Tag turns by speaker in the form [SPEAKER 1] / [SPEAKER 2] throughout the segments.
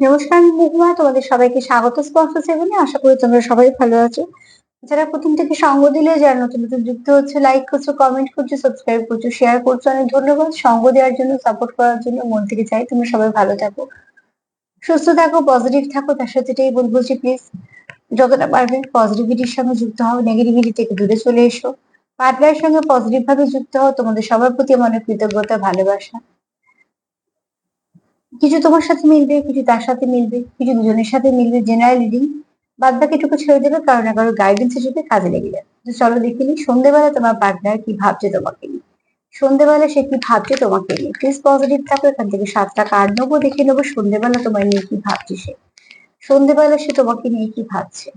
[SPEAKER 1] নমস্কার আমি মহুয়া তোমাদের সবাইকে স্বাগত স্পর্শ সেভেনে আশা করি তোমরা সবাই ভালো আছো। যারা প্রথম থেকে সঙ্গ দিলে, যারা নতুন নতুন যুক্ত হচ্ছে লাইক করছ কমেন্ট করছ সাবস্ক্রাইব করছ শেয়ার করছ, অনেক ধন্যবাদ। সঙ্গ দেওয়ার জন্য সাপোর্ট করার জন্য মন থেকে চাই তোমরা সবাই ভালো থাকো। সুস্থ থাকো পজিটিভ থাকো, তার সাথে এটাই বলব যে প্লিজ যতটা পারবে পজিটিভিটির সঙ্গে যুক্ত হও নেগেটিভিটি থেকে দূরে চলে এসো। পার্টনারের সঙ্গে পজিটিভ ভাবে যুক্ত হও, তোমাদের সবার প্রতি আমার কৃতজ্ঞতা, ভালোবাসা। কিছু তোমার সাথে মিলবে, কিছু তার সাথে মিলবে, কিছু দুজনের সাথে মিলবে জেনারেল রিডিং বাদ বাকিটুকু ছেড়ে দেবে কারও না কারও গাইডেন্স হিসেবে কাজে লেগে যাবে। চলো দেখে নি সন্ধ্যেবেলা তোমার পার্টনার কি ভাবছে তোমাকে নিয়ে? সন্ধ্যেবেলা সে কি ভাবছে তোমাকে নিয়ে? প্লিজ পজিটিভ থাকো, এখান থেকে সাতটা কার্ড নেব, দেখে নেব সন্ধ্যেবেলা তোমার নিয়ে কি ভাবছে সে। সন্ধ্যেবেলা সে তোমাকে নিয়ে কি ভাবছে?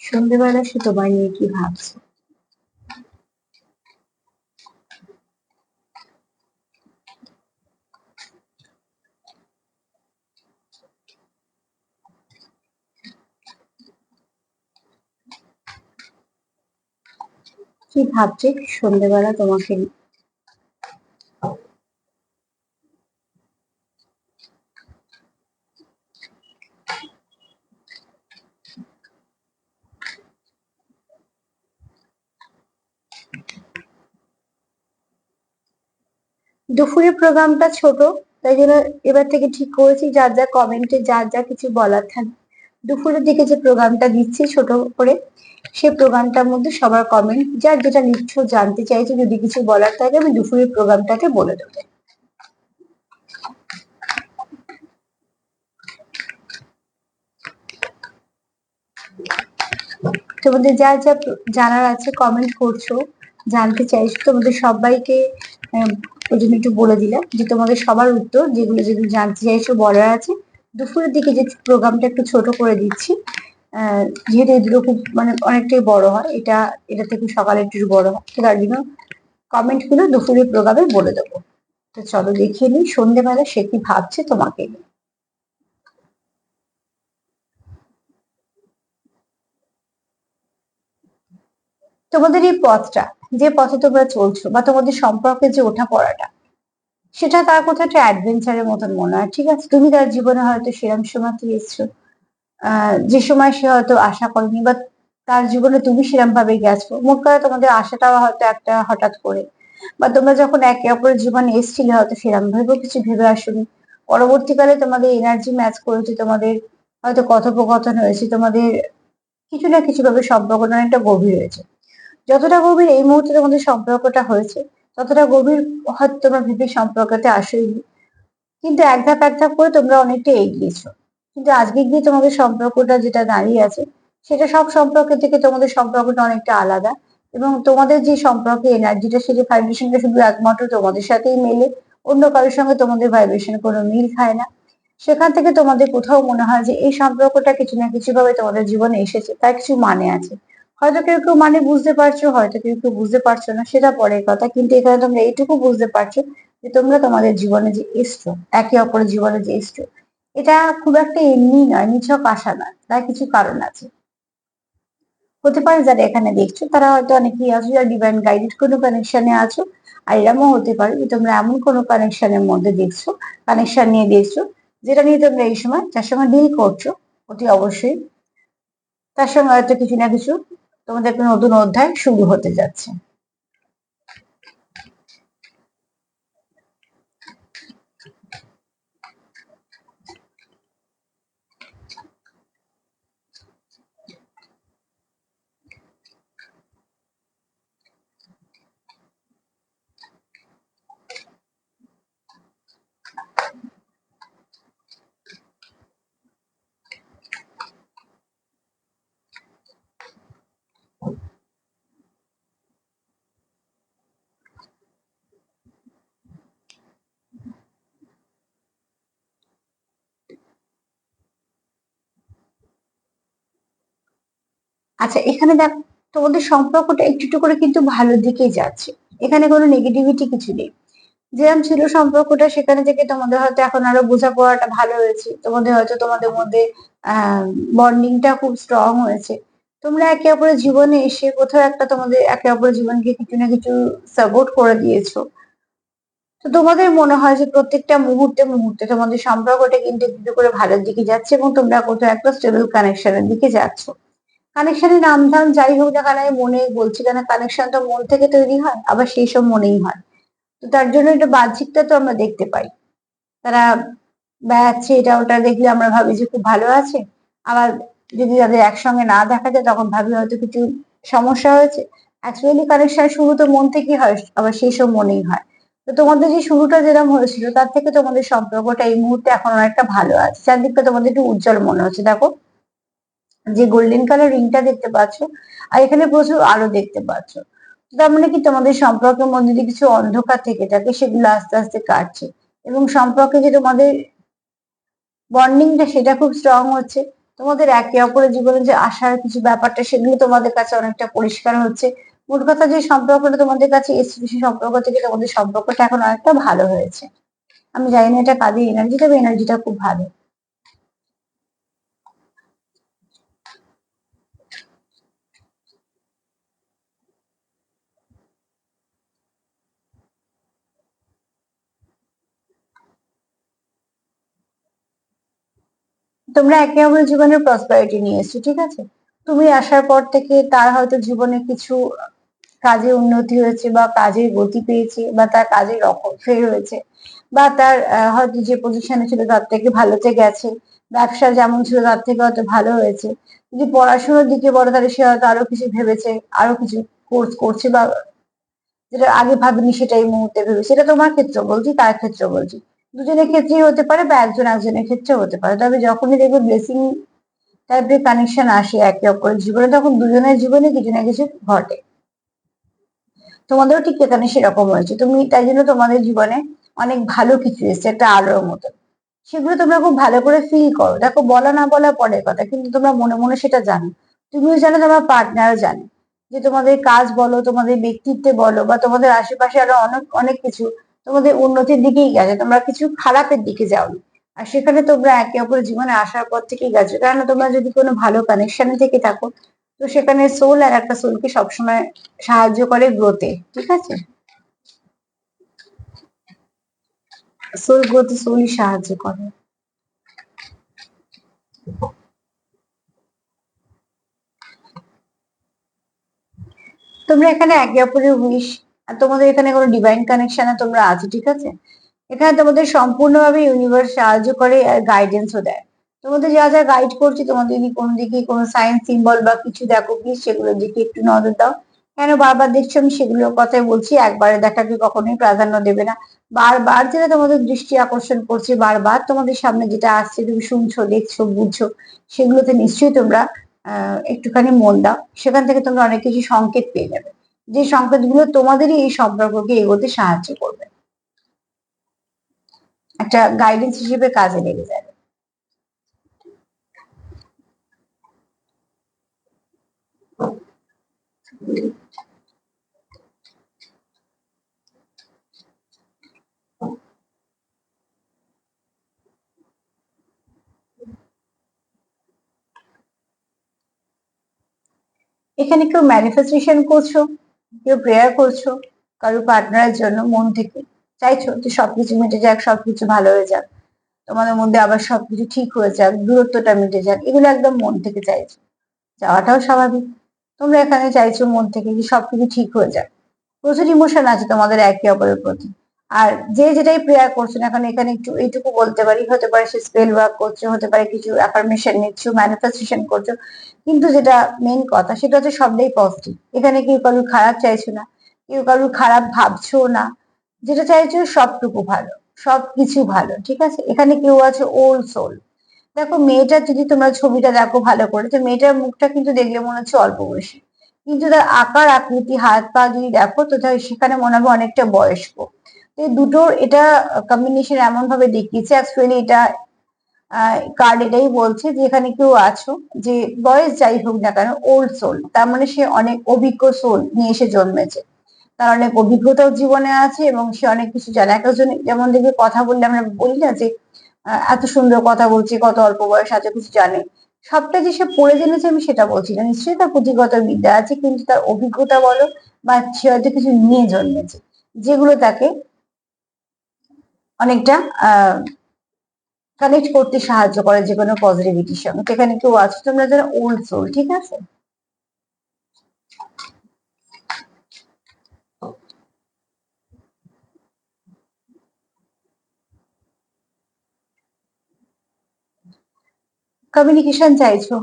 [SPEAKER 1] সন্ধ্যেবেলা সে তোমার নিয়ে কি ভাবছে? কি ভাবছে? সন্ধ্যেবেলা তোমাকে দুপুরের প্রোগ্রামটা ছোট, তাই জন্য এবার থেকে ঠিক করেছি, যার যা কমেন্টে যার যা কিছু বলার থাকে দুপুরের দিকে যে প্রোগ্রামটা দিচ্ছি ছোট করে, সে প্রোগ্রামটার মধ্যে সবার কমেন্ট যার যেটা নিচ্ছ জানতে চাইছে, যদি কিছু বলার থাকে, আমি দুপুরের প্রোগ্রামটাকে বলে দেবো। তোমাদের যা যা জানার আছে কমেন্ট করছ, জানতে চাইছো, তোমাদের সবাইকে ওই জন্য একটু বলে দিলাম যে তোমাদের সবার উত্তর, যেগুলো যেগুলো জানতে চাইছো, বলার আছে দুপুরের দিকে যে প্রোগ্রামটা একটু ছোট করে দিচ্ছি যেহেতু এগুলো খুব মানে অনেকটাই বড় হয়, এটা এটা থেকে সকালে একটু বড় হয়। তো তার জন্য কমেন্টগুলো দুপুরের প্রোগ্রামে বলে দেবো। তো চলো দেখিয়ে নিই সন্ধ্যেবেলা সে কি ভাবছে তোমাকে তোমাদের এই পথটা, যে পথে তোমরা চলছো বা তোমাদের সম্পর্কে যে ওঠা পড়াটা সেটা তার কোথাও একটা অ্যাডভেঞ্চারের মতন মনে হয়, ঠিক আছে? তুমি তার জীবনে হয়তো সেরম সময় এসছো যে সময় সে হয়তো আশা করেনি বা তার জীবনে তুমি সেরকম ভাবে গেছো। মোট কথা তোমাদের আশাটাও হয়তো একটা হঠাৎ করে। বা তোমরা যখন একে অপরের জীবনে এসছিলে, হয়তো সেরকম ভাবেও কিছু ভেবে আসনি। পরবর্তীকালে তোমাদের এনার্জি ম্যাচ করেছে, তোমাদের হয়তো কথোপকথন হয়েছে, তোমাদের কিছু না কিছু ভাবে সম্পর্কটা অনেকটা গভীর হয়েছে। যতটা গভীর এই মুহূর্তে তোমাদের সম্পর্কটা হয়েছে ততটা গভীর হয়তো তোমরা ভেবে সম্পর্কতে আসেনি। কিন্তু এক ধাপ এক ধাপ করে তোমরা অনেকটা এগিয়েছো। কিন্তু আজকে গিয়ে তোমাদের সম্পর্কটা যেটা দাঁড়িয়ে আছে, সেটা সব সম্পর্কের থেকে তোমাদের সম্পর্কটা অনেকটা আলাদা এবং তোমাদের যে সম্পর্কে এনার্জিটা সেটা ভাইব্রেশনটা শুধু একমাত্র তোমাদের সাথেই মেলে, অন্য কারোর সঙ্গে তোমাদের ভাইব্রেশন কোনো মিল খায় না। সেখান থেকে তোমাদের কোথাও মনে হয় যে এই সম্পর্কটা কিছু না কিছু ভাবে তোমাদের জীবনে এসেছে, তার কিছু মানে আছে। হয়তো কেউ কেউ মানে বুঝতে পারছ, হয়তো কেউ কেউ বুঝতে পারছ না, সেটা পরের কথা। কিন্তু এখানে তোমরা এইটুকু বুঝতে পারছ যে তোমরা তোমাদের জীবনে যে এসছো, একে অপরের জীবনে যে এসছো, এটা খুব একটা এমনি নয়, নিছক আশা নয় তার কিছু কারণ আছে। হতে পারে যারা এখানে দেখছ, তারা হয়তো অনেকেই আছো, যারা ডিভাইন গাইডেড কোনো কানেকশনে আছো, আর এরকমও হতে পারে যে তোমরা এমন কোনো কানেকশনের মধ্যে দেখছ কানেকশন নিয়ে দেখছ, যেটা নিয়ে তোমরা এই সময়, যার সঙ্গে ডিল করছ, অতি অবশ্যই। তার সঙ্গে হয়তো কিছু না কিছু তোমাদের নতুন অধ্যায় শুরু হতে যাচ্ছে। আচ্ছা এখানে দেখ, তোমাদের সম্পর্কটা একটু একটু করে কিন্তু ভালো দিকেই যাচ্ছে। এখানে কোনো নেগেটিভিটি কিছু নেই। যেরকম ছিল সম্পর্কটা, সেখানে থেকে তোমাদের হয়তো এখন আরও বোঝাপড়াটা ভালো হয়েছে। তোমাদের হয়তো তোমাদের মধ্যে বন্ডিংটা খুব স্ট্রং হয়েছে। তোমরা একে অপরের জীবনে এসে কোথাও একটা তোমাদের একে অপরের জীবনকে কিছু না কিছু সাপোর্ট করে দিয়েছ। তো তোমাদের মনে হয় যে প্রত্যেকটা মুহূর্তে মুহূর্তে তোমাদের সম্পর্কটা কিন্তু একটু করে ভালোর দিকে যাচ্ছে এবং তোমরা কোথাও একটা স্টেবল কানেকশনের দিকে যাচ্ছ। কানেকশনের নাম ধাম যাই হোক না কেন, আমি মনে বলছি কেন কানেকশন তো মন থেকে তৈরি হয়, আবার সেই সব মনেই হয়। তো তার জন্য এটা বাহ্যিকটা তো আমরা দেখতে পাই। তারা বেড়াচ্ছে, এটা ওটা দেখলে আমরা ভাবি যে খুব ভালো আছে। আবার যদি তাদের একসঙ্গে না দেখা যায়, তখন ভাবি হয়তো কিছু সমস্যা হয়েছে। অ্যাকচুয়ালি কানেকশন শুরু তো মন থেকেই হয়, আবার সেই সব মনেই হয়। তো তোমাদের যে শুরুটা যেরকম হয়েছিল, তার থেকে তোমাদের সম্পর্কটা এই মুহূর্তে এখন অনেকটা ভালো আছে। চারদিকটা তোমাদের একটু উজ্জ্বল মনে হচ্ছে, দেখো। যে গোল্ডেন কালার রিংটা দেখতে পাচ্ছ, আর এখানে প্রচুর আলো দেখতে পাচ্ছ। তার মানে কি তোমাদের সম্পর্কের মধ্যে যে কিছু অন্ধকার থেকে থাকে, সেগুলো আস্তে আস্তে কাটছে। এবং সম্পর্কে যে তোমাদের বন্ডিংটা সেটা খুব স্ট্রং হচ্ছে। তোমাদের একে অপরের জীবনে যে আসার কিছু ব্যাপারটা, সেগুলো তোমাদের কাছে অনেকটা পরিষ্কার হচ্ছে। মোট কথা যে সম্পর্কটা তোমাদের কাছে এসছে, সেই সম্পর্ক থেকে তোমাদের সম্পর্কটা এখন অনেকটা ভালো হয়েছে। আমি জানি না এটা কাদের এনার্জি তবে এনার্জিটা খুব ভালো। তোমরা একে অপরের জীবনের প্রসপারিটি নিয়ে এসছো, ঠিক আছে? তুমি আসার পর থেকে তার হয়তো জীবনে কিছু কাজে উন্নতি হয়েছে বা কাজের গতি পেয়েছে বা তার রকম ফের হয়েছে বা তার হয়তো যে পজিশনে ছিল তার থেকে ভালোতে গেছে, ব্যবসা যেমন ছিল তার থেকে হয়তো ভালো হয়েছে। যদি পড়াশোনার দিকে বড় তাহলে সে হয়তো আরও কিছু ভেবেছে, আরও কিছু কোর্স করছে বা যেটা আগে ভাবিনি সেটা এই মুহূর্তে ভেবেছে। এটা তোমার ক্ষেত্রে বলছি, তার ক্ষেত্রে বলছি। দুজনের ক্ষেত্রেই হতে পারে বা একজন একজনের ক্ষেত্রে হতে পারে। তবে যখনই দেখবে ব্লেসিং টাইপের কানেকশন আসে একে অপরের জীবনে, তখন দুজনের জীবনে কিছু না কিছু ঘটে। তোমাদেরও ঠিক এখানে সেরকম হয়েছে। তুমি তাই জন্য তোমাদের জীবনে অনেক ভালো কিছু এসছে, একটা আলোর মতো। সেগুলো তোমরা খুব ভালো করে ফিল করো। দেখো, বলা না বলা পরের কথা, কিন্তু তোমরা মনে মনে সেটা জানো। তুমিও জানো, তোমার পার্টনারও জানে। যে তোমাদের কাজ বলো, তোমাদের ব্যক্তিত্বে বলো, বা তোমাদের আশেপাশে আরও অনেক অনেক কিছু তোমাদের উন্নতির দিকেই গেছে, তোমরা কিছু খারাপের দিকে যাওনি। আর সেখানে তোমরা একে অপরের জীবনে আসার পর থেকেই গেছো। কারণ তোমরা যদি কোনো ভালো কানেকশনে থেকে থাকো, তো সেখানে সোল আর একটা সোলকে সবসময় সাহায্য করে গ্রোতে ঠিক আছে? সোল গ্রোথে সোলই সাহায্য করে। তোমরা এখানে একে অপরের উইশ আর তোমাদের এখানে কোনো ডিভাইন কানেকশনে তোমরা আছো, ঠিক আছে? এখানে তোমাদের সম্পূর্ণভাবে ইউনিভার্স সাহায্য করে আর গাইডেন্সও দেয়। তোমাদের যা যা গাইড করছি, তোমাদের যদি কোনো দিকে কোনো সায়েন্স সিম্বল বা কিছু দেখো প্লিজ সেগুলোর দিকে একটু নজর দাও। কেন বারবার দেখছ? আমি সেগুলোর কথাই বলছি, একবারে দেখাকে কখনোই প্রাধান্য দেবে না। বারবার যেটা তোমাদের দৃষ্টি আকর্ষণ করছে, বারবার তোমাদের সামনে যেটা আসছে, তুমি শুনছো, দেখছ, বুঝছ, সেগুলোতে নিশ্চয়ই তোমরা একটুখানি মন দাও। সেখান থেকে তোমরা অনেক কিছু সংকেত পেয়ে যাবে। যে সংকেতগুলো তোমাদেরই এই সম্পর্ককে এগোতে সাহায্য করবে। একটা গাইডেন্স হিসেবে কাজে লেগে যাবে এখানে কেউ ম্যানিফেস্টেশন করছ? কেউ প্রেয়ার করছ, কারও পার্টনারের জন্য মন থেকে চাইছো যে সবকিছু মিটে যাক, সবকিছু ভালো হয়ে যাক, তোমাদের মধ্যে আবার সবকিছু ঠিক হয়ে যাক, দূরত্বটা মিটে যাক, এগুলো একদম মন থেকে চাইছো। যাওয়াটাও স্বাভাবিক। তোমরা এখানে চাইছো মন থেকে যে সবকিছু ঠিক হয়ে যাক। প্রচুর ইমোশন আছে তোমাদের একে অপরের প্রতি। আর যে যেটাই প্রেয়ার করছ না এখন এখানে একটু, এইটুকু বলতে পারি। হতে পারে সে স্পেল ওয়ার্ক করছ, হতে পারে কিছু অ্যাফার্মেশন নিচ্ছ ম্যানিফেস্টেশন করছ। কিন্তু যেটা মেন কথা, সেটা হচ্ছে সবটাই পজিটিভ এখানে কেউ কারুর খারাপ চাইছো না, কেউ কারুর খারাপ ভাবছ না। যেটা চাইছো সবটুকু ভালো সব কিছু ভালো, ঠিক আছে? এখানে কেউ আছে ওল্ড সোল দেখো মেয়েটার যদি তোমরা ছবিটা দেখো ভালো করে, তো মেয়েটার মুখটা কিন্তু দেখলে মনে হচ্ছে অল্প বয়সী। কিন্তু তার আকার, আকৃতি হাত পা যদি দেখো, তো সেখানে মনে হবে অনেকটা বয়স্ক। তো দুটোর এটা কম্বিনেশন এমন ভাবে দেখিয়েছে অ্যাকচুয়ালি এটা কার্ড এটাই বলছে যে এখানে কেউ আছো, যে বয়স যাই হোক না কেন ওল্ড সোল তার মানে সে অনেক অভিজ্ঞ সোল নিয়ে এসে জন্মেছে। তার অনেক অভিজ্ঞতাও জীবনে আছে এবং সে অনেক কিছু জানে। একজন যেমন দেখবে কথা বললে আমরা বলি না যে এত সুন্দর কথা বলছে, কত অল্প বয়স আছে কিছু জানে। সবটা যে সে পড়ে জেনেছে আমি সেটা বলছি না। নিশ্চয়ই তার পুঁথিগত বিদ্যা আছে, কিন্তু তার অভিজ্ঞতা বলো বা সে হয়তো কিছু নিয়ে জন্মেছে। যেগুলো তাকে অনেকটা কানেক্ট করতে সাহায্য করে যে কোনো পজিটিভিটির সঙ্গে। সেখানে কেউ আছে? তোমরা যারা ওল্ড সোল ঠিক আছে? কমিউনিকেশন চাইছো?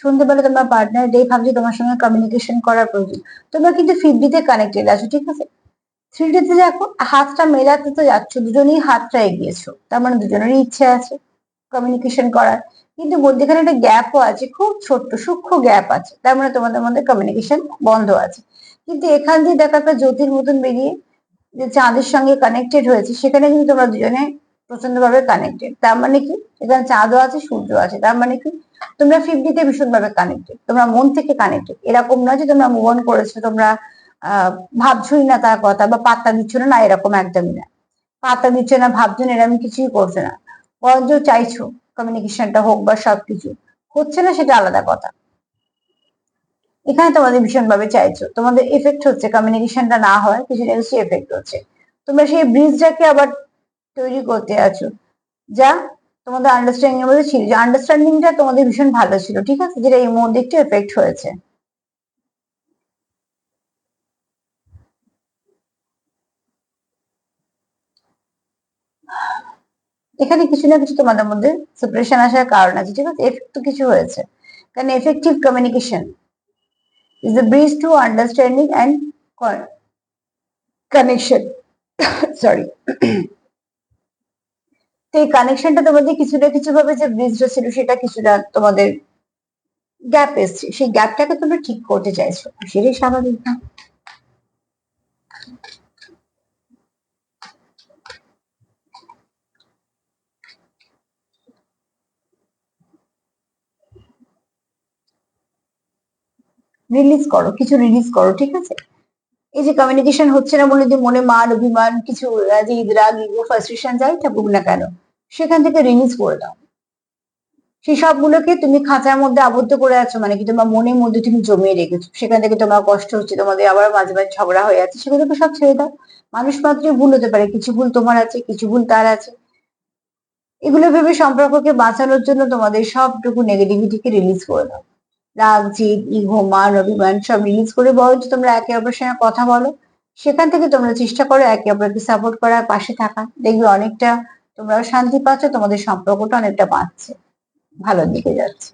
[SPEAKER 1] শুনতে পেলে তোমার পার্টনার ডে ভাবছে তোমার সঙ্গে কমিউনিকেশন করার প্রয়োজন। তোমরা কিন্তু ফিফটিতে কানেক্টেড আছো, ঠিক আছে? থ্রিডিতে দেখো, হাতটা মেলাতে তো যাচ্ছ, দুজনেই হাতটা এগিয়েছো, তার মানে দুজনেরই ইচ্ছে আছে কমিউনিকেশন করার। কিন্তু মধ্যেখানে একটা গ্যাপও আছে, খুব ছোট্ট, সূক্ষ্ম গ্যাপ আছে, তার মানে তোমাদের মধ্যে কমিউনিকেশন বন্ধ আছে। কিন্তু এখান দিয়ে দেখো একটা জ্যোতির মতন বেরিয়ে, যে চাঁদের সঙ্গে কানেক্টেড হয়েছে, সেখানে কিন্তু তোমরা দুজনে প্রচণ্ড ভাবে কানেক্টেড তার মানে কি? এখানে চাঁদও আছে সূর্য আছে, তার মানে কি? তোমরা ফিফটিতে ভীষণ ভাবে কানেক্টেড তোমরা মন থেকে কানেক্টেড এরকম নয় যে তোমরা মুভ অন করেছ, তোমরা ভাবছোই না তার কথা বা পাত্তা দিচ্ছ না এরকম একদমই না। পাত্তা দিচ্ছ না, ভাবছ না, এরকম কিছুই করছে না। বরঞ্চ চাইছো কমিউনিকেশনটা হোক বা সবকিছু। হচ্ছে না সেটা আলাদা কথা। এখানে তোমাদের ভীষণ ভাবে চাইছো। তোমাদের এফেক্ট হচ্ছে কমিউনিকেশনটা না হয় কিছু না কিছু এফেক্ট হচ্ছে। তোমরা সেই ব্রিজটাকে আবার তৈরি করতে আছো। যা তোমাদের আন্ডারস্ট্যান্ডিং এর মধ্যে ছিল। যে আন্ডারস্ট্যান্ডিংটা তোমাদের ভীষণ ভালো ছিল, ঠিক আছে? যেটা এই মধ্যে একটু এফেক্ট হয়েছে। এখানে কিছু না কিছু তোমাদের মধ্যে সেপারেশন আসার কারণ আছে, ঠিক আছে? এফেক্ট তো কিছু হয়েছে। কারণ effective communication is the bridge to understanding and connection sorry তো এই কানেকশনটা তোমাদের কিছু না কিছু ভাবে যে ব্রিজটা ছিল, সেটা কিছুটা তোমাদের গ্যাপ এসছে। সেই গ্যাপটাকে তোমরা ঠিক করতে চাইছো। সেটাই স্বাভাবিক না। রিলিজ করো, কিছু রিলিজ করো, ঠিক আছে? এই যে কমিউনিকেশন হচ্ছে না বলে যে মনে মান, অভিমান, কিছু যে রাগ ইগো ফার্স্ট্রেশন যাই থাকুক না কেন, সেখান থেকে রিলিজ করে দাও। সেই সবগুলোকে তুমি খাঁচার মধ্যে আবদ্ধ করে আছো মানে কি তোমার মনের মধ্যে তুমি জমিয়ে রেখেছো। সেখান থেকে তোমার কষ্ট হচ্ছে, তোমাদের আবার মাঝে মাঝে ঝগড়া হয়ে আছে সেগুলোকে সব ছেড়ে দাও। মানুষ মাত্রই ভুল হতে পারে, কিছু ভুল তোমার আছে, কিছু ভুল তার আছে। এগুলো ভেবে সম্পর্ককে বাঁচানোর জন্য তোমাদের সবটুকু নেগেটিভিটিকে রিলিজ করে দাও। রাগ জিদ ইগো মান অভিমান সব রিলিজ করে বলো যে তোমরা একে অপরের সঙ্গে কথা বলো। সেখান থেকে তোমরা চেষ্টা করো একে অপরকে সাপোর্ট করার, পাশে থাকা। দেখবে অনেকটা তোমরাও শান্তি পাচ্ছ, তোমাদের সম্পর্কটা অনেকটা বাড়ছে। ভালো দিকে যাচ্ছে।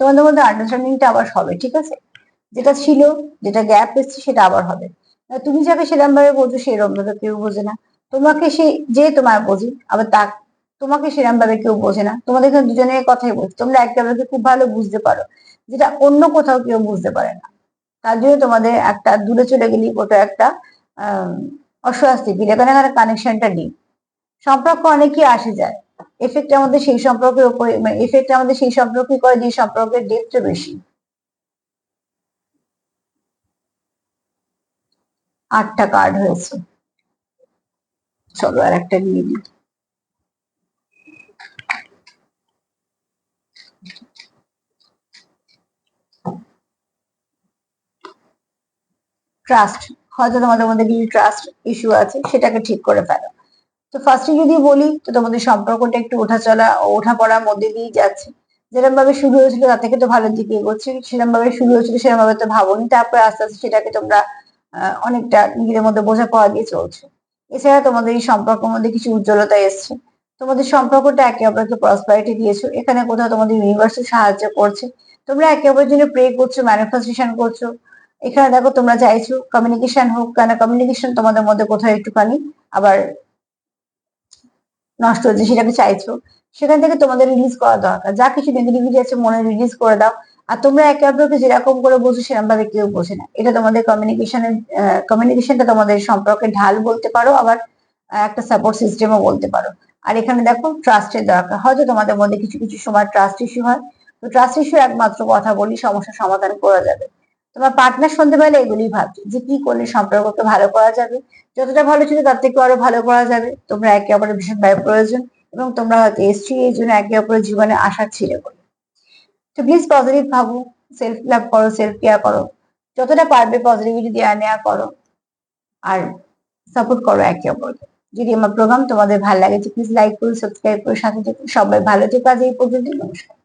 [SPEAKER 1] তোমাদের মধ্যে আন্ডারস্ট্যান্ডিংটা আবার হবে, ঠিক আছে? যেটা ছিল, যেটা গ্যাপ এসছে, সেটা আবার হবে। তুমি যাকে সেরকম ভাবে বোঝো সেরকম ভাবে কেউ বোঝে না। তোমাকে সে, যে তোমার বোঝে আবার তা তোমাকে সেরকম ভাবে কেউ বোঝে না। তোমাদের এখানে দুজনের কথাই বলছো। তোমরা একে খুব ভালো বুঝতে পারো, যেটা অন্য কোথাও কেউ বুঝতে পারে না। তার জন্য তোমাদের একটা দূরে চলে গেলে ওটা একটা অস্বস্তি ফিল এখানে এখানে কানেকশনটা নেই। সম্পর্ক অনেকই আসে যায়। এফেক্ট আমাদের সেই সম্পর্কের উপরে মানে এফেক্ট আমাদের সেই সম্পর্কে করে, যে সম্পর্কের ডেপটা বেশি। আটটা কার্ড হয়েছে। চলো আর একটা নিয়ে নিই। ট্রাস্ট হয়তো তোমাদের মধ্যে কিছু ট্রাস্ট ইস্যু আছে, সেটাকে ঠিক করে ফেলো। তো ফার্স্টে যদি বলি, তো তোমাদের সম্পর্কটা একটু ওঠা চলা, ওঠা পড়ার মধ্যে দিয়েই যাচ্ছে। যেরকম ভাবে শুরু হয়েছিল, তার থেকে তো ভালোর দিকে এগোচ্ছে। সেরকম ভাবে শুরু হয়েছিল সেরকম ভাবে তো ভাবনি। তারপরে আস্তে আস্তে সেটাকে তোমরা অনেকটা নিজেদের মধ্যে বোঝা পাওয়া দিয়ে চলছে। এছাড়া তোমাদের এই সম্পর্কের মধ্যে কিছু উজ্জ্বলতা এসছে। তোমাদের সম্পর্কটা একে অপরকে প্রসপারিটি দিয়েছ। এখানে কোথাও তোমাদের ইউনিভার্সে সাহায্য করছে। তোমরা একে অপরের জন্য প্রে করছ ম্যানিফেস্টেশন করছ। এখানে দেখো তোমরা চাইছো কমিউনিকেশন হোক কেন কমিউনিকেশন তোমাদের মধ্যে কোথাও একটুখানি আবার নষ্ট হচ্ছে, সেটাকে চাইছো। সেখান থেকে তোমাদের রিলিজ করা দরকার। যা কিছু নেগেটিভিটি আছে মনে রিলিজ করে দাও। আর তোমরা একে অপরকে যেরকম করে বোঝো সেরকম ভাবে কেউ বোঝে না। এটা তোমাদের কমিউনিকেশনের কমিউনিকেশনটা তোমাদের সম্পর্কে ঢাল বলতে পারো, আবার একটা সাপোর্ট সিস্টেমও বলতে পারো। আর এখানে দেখো ট্রাস্টের দরকার। হয়তো তোমাদের মধ্যে কিছু কিছু সময় ট্রাস্ট ইস্যু হয়। তো ট্রাস্ট ইস্যু একমাত্র কথা বলি সমস্যা সমাধান করা যাবে। তোমার পার্টনার পারলে এগুলি ভাবছে যে কি করলে সম্পর্ককে ভালো করা যাবে। যতটা ভালো ছিল তার থেকে আরও ভালো করা যাবে। তোমরা একে অপরের ভীষণভাবে প্রয়োজন এবং তোমরা হয়তো এসছি এই জন্য একে অপরের জীবনে আশা ছিলে বলে তো প্লিজ পজিটিভ ভাবো সেলফ লাভ করো সেলফ কেয়ার করো। যতটা পারবে পজিটিভিটি দেওয়া নেওয়া করো, আর সাপোর্ট করো একে অপরকে। যদি আমার প্রোগ্রাম তোমাদের ভালো লাগে প্লিজ লাইক করো সাবস্ক্রাইব করো, সাথে সবাই ভালো থেকো আজ এই পর্যন্ত নমস্কার।